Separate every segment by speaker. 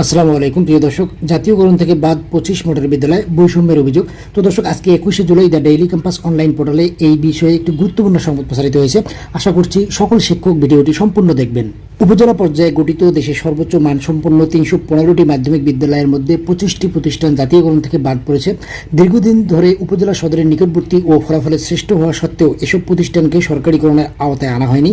Speaker 1: আসসালামু আলাইকুম, প্রিয় দর্শক। জাতীয়করণ থেকে বাদ পঁচিশ মডেল বিদ্যালয় বৈষম্যের অভিযোগ। তো দর্শক, আজকে একুশে July the Daily Campus online পোর্টালে এই বিষয়ে একটি গুরুত্বপূর্ণ সংবাদ প্রসারিত হয়েছে। আশা করছি সকল শিক্ষক ভিডিওটি সম্পূর্ণ দেখবেন। উপজেলা পর্যায়ে গঠিত দেশের সর্বোচ্চ মানসম্পন্ন তিনশো পনেরোটি মাধ্যমিক বিদ্যালয়ের মধ্যে পঁচিশটি প্রতিষ্ঠান জাতীয়করণ থেকে বাদ পড়েছে। দীর্ঘদিন ধরে উপজেলা সদরের নিকটবর্তী ও ফলাফলে শ্রেষ্ঠ হওয়া সত্ত্বেও এসব প্রতিষ্ঠানকে সরকারিকরণের আওতায় আনা হয়নি।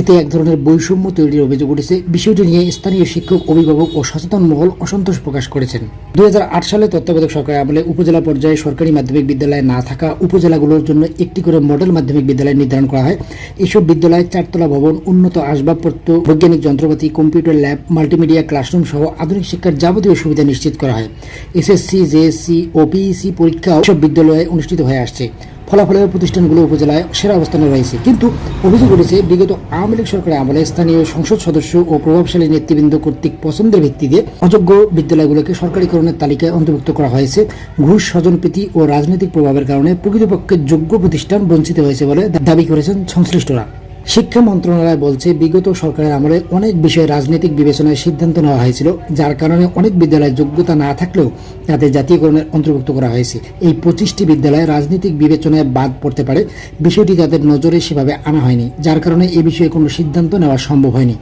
Speaker 1: এতে এক ধরনের বৈষম্য তৈরির অভিযোগ উঠেছে। বিষয়টি নিয়ে স্থানীয় শিক্ষক, অভিভাবক ও সচেতন মহল অসন্তোষ প্রকাশ করেছেন। দুই হাজার আট সালে তত্ত্বাবধায়ক সরকারের আমলে উপজেলা পর্যায়ে সরকারি মাধ্যমিক বিদ্যালয় না থাকা উপজেলাগুলোর জন্য একটি করে মডেল মাধ্যমিক বিদ্যালয় নির্ধারণ করা হয়। এসব বিদ্যালয়ে চারতলা ভবন, উন্নত আসবাবপত্র, বৈজ্ঞানিক যন্ত্রপাতি কম্পিউটার ল্যাব মাল্টিমিডিয়া ক্লাসরুম সহ আধুনিক শিক্ষার যাবতীয় সুবিধা নিশ্চিত করা হয়। এসএসসি জেএসসি ও পিইসি পরীক্ষাও সব বিদ্যালয়ে অনুষ্ঠিত হয়ে আসছে। ফলাফলের প্রতিষ্ঠানগুলো উপজেলায় সেরা অবস্থানে রয়েছে। কিন্তু অভিযোগ উঠেছে, বিগত আওয়ামী লীগ সরকারের আমলে স্থানীয় সংসদ সদস্য ও প্রভাবশালী নেতৃবৃন্দ কর্তৃক পছন্দের ভিত্তিতে অযোগ্য বিদ্যালয়গুলোকে সরকারিকরণের তালিকায় অন্তর্ভুক্ত করা হয়েছে। ঘুষ, স্বজনপ্রীতি ও রাজনৈতিক প্রভাবের কারণে প্রকৃতপক্ষে যোগ্য প্রতিষ্ঠান বঞ্চিত হয়েছে বলে দাবি করেছেন সংশ্লিষ্টরা। শিক্ষা মন্ত্রণালয় বলছে, বিগত সরকারের আমলে অনেক বিষয়ে রাজনৈতিক বিবেচনায় সিদ্ধান্ত নেওয়া হয়েছিল, যার কারণে অনেক বিদ্যালয়ে যোগ্যতা না থাকলেও তাদের জাতীয়করণের অন্তর্ভুক্ত করা হয়েছে। এই পঁচিশটি বিদ্যালয়ে রাজনৈতিক বিবেচনায় বাদ পড়তে পারে, বিষয়টি তাদের নজরে সেভাবে আনা হয়নি, যার কারণে এ বিষয়ে কোনো সিদ্ধান্ত নেওয়া সম্ভব হয়নি।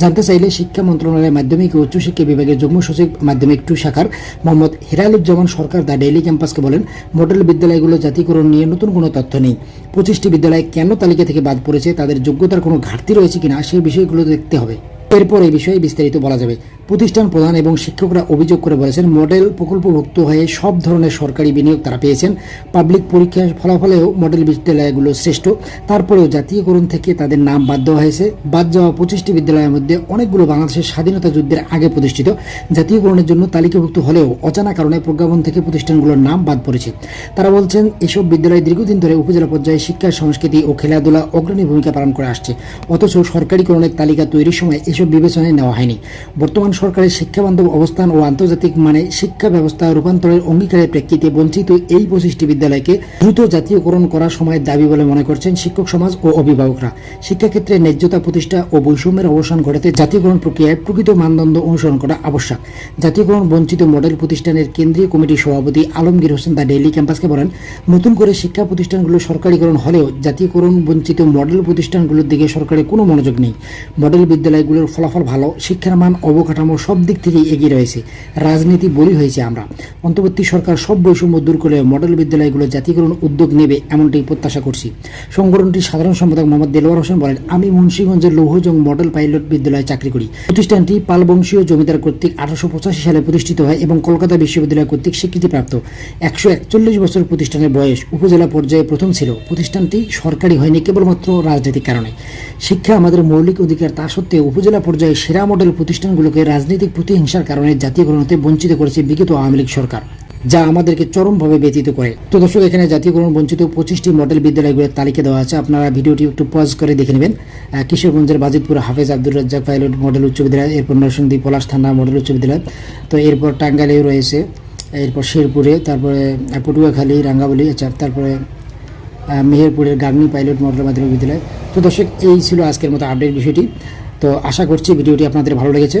Speaker 1: জানতে চাইলে শিক্ষা মন্ত্রণালয়ের মাধ্যমিক ও উচ্চশিক্ষা বিভাগের যুগ্ম সচিব, মাধ্যমিক টু শাখার মোহাম্মদ হিরালুজ্জামান সরকার দ্য ডেইলি ক্যাম্পাসকে বলেন, মডেল বিদ্যালয়গুলো জাতীয়করণ নিয়ে নতুন কোনো তথ্য নেই। পঁচিশটি বিদ্যালয় কেন তালিকা থেকে বাদ পড়েছে, তাদের যোগ্যতার কোনো ঘাটতি রয়েছে কিনা সেই বিষয়গুলো দেখতে হবে। এরপর এই বিষয়ে বিস্তারিত বলা যাবে। প্রতিষ্ঠান প্রধান এবং শিক্ষকরা অভিযোগ করে বলেছেন, মডেল প্রকল্পভুক্ত হয়ে সব ধরনের সরকারি বিনিয়োগ তারা পেয়েছেন। পাবলিক পরীক্ষার ফলাফলেও মডেল বিদ্যালয়গুলো শ্রেষ্ঠ। তারপরেও জাতীয়করণ থেকে তাদের নাম বাদ দেওয়া হয়েছে। বাদ যাওয়া পঁচিশটি বিদ্যালয়ের মধ্যে অনেকগুলো বাংলাদেশের স্বাধীনতা যুদ্ধের আগে প্রতিষ্ঠিত। জাতীয়করণের জন্য তালিকাভুক্ত হলেও অজানা কারণে প্রজ্ঞাপন থেকে প্রতিষ্ঠানগুলোর নাম বাদ পড়েছে। তারা বলছেন, এসব বিদ্যালয় দীর্ঘদিন ধরে উপজেলা পর্যায়ে শিক্ষা, সংস্কৃতি ও খেলাধুলা অগ্রণী ভূমিকা পালন করে আসছে। অথচ সরকারিকরণের তালিকা তৈরির সময় এসব বিবেচনায় নেওয়া হয়নি। বর্তমান সরকারের শিক্ষাবান্ধব অবস্থান ও আন্তর্জাতিক মানে শিক্ষা ব্যবস্থা রূপান্তরের অঙ্গীকারের প্রেক্ষিতে বঞ্চিত এই পঁচিশটি বিদ্যালয়কে দ্রুত জাতীয়করণ করার সময় দাবি বলে মনে করছেন শিক্ষক সমাজ ও অভিভাবকরা। শিক্ষাক্ষেত্রে ন্যায্যতা প্রতিষ্ঠা ও বৈষম্যের অবসান ঘটাতে জাতীয়করণ প্রক্রিয়ায় প্রকৃত মানদণ্ড অনুসরণ করা আবশ্যক। জাতীয়করণ বঞ্চিত মডেল প্রতিষ্ঠানের কেন্দ্রীয় কমিটির সভাপতি আলমগীর হোসেন দা ডেইলি ক্যাম্পাসকে বলেন, নতুন করে শিক্ষা প্রতিষ্ঠানগুলো সরকারিকরণ হলেও জাতীয়করণ বঞ্চিত মডেল প্রতিষ্ঠানগুলোর দিকে সরকারের কোনো মনোযোগ নেই। মডেল বিদ্যালয়গুলোর ফলাফল ভালো, শিক্ষার মান অবকাঠামো সব দিক থেকে এগিয়ে রয়েছে। রাজনীতি বলি হয়েছে আমরা। অন্তর্বর্তী সরকার সব বৈষম্য দূর করে মডেল বিদ্যালয়গুলো জাতীয়করণ উদ্যোগ নেবে এমনটি প্রত্যাশা করছি। সংগঠনটির সাধারণ সম্পাদক মোহাম্মদ দেলোয়ার হোসেন বলেন, আমি মুন্সিগঞ্জের লৌহজং মডেল পাইলট বিদ্যালয়ে চাকরি করি। প্রতিষ্ঠানটি পালবংশীয় জমিদার কর্তৃক আঠারোশো পঁচাশি সালে প্রতিষ্ঠিত হয় এবং কলকাতা বিশ্ববিদ্যালয় কর্তৃক স্বীকৃতিপ্রাপ্ত একশো একচল্লিশ বছর প্রতিষ্ঠানের বয়স উপজেলা পর্যায়ে প্রথম ছিল। প্রতিষ্ঠানটি সরকারি হয়নি কেবলমাত্র রাজনৈতিক কারণে। শিক্ষা আমাদের মৌলিক অধিকার তা সত্ত্বেও উপজেলা পর্যায়ে সেরা মডেল প্রতিষ্ঠানগুলোকে রাজনৈতিক প্রতিহিংসার কারণে জাতীয়করণ হতে বঞ্চিত করেছে বিগত আওয়ামী লীগ সরকার, যা আমাদেরকে চরমভাবে ব্যতীত করে। তো দর্শক, এখানে জাতীয়করণ বঞ্চিত পঁচিশটি মডেল বিদ্যালয়গুলোর তালিকা দেওয়া আছে। আপনারা ভিডিওটি একটু পজ করে দেখে নেবেন। কিশোরগঞ্জের বাজিতপুর হাফেজ আব্দুর রাজ্জাক পাইলট মডেল উচ্চ বিদ্যালয়, এরপর নরসিংদী পলাশ থানা মডেল উচ্চ বিদ্যালয়, তো এরপর টাঙ্গাইলেও রয়েছে, এরপর শেরপুরে, তারপরে পটুয়াখালী রাঙ্গাবলী আচ্ছা তারপরে মেহেরপুরের গাগনি পাইলট মডেল মাধ্যমিক বিদ্যালয়। তো দর্শক, এই ছিল আজকের মতো আপডেট বিষয়টি। তো আশা করছি ভিডিওটি আপনাদের ভালো লেগেছে।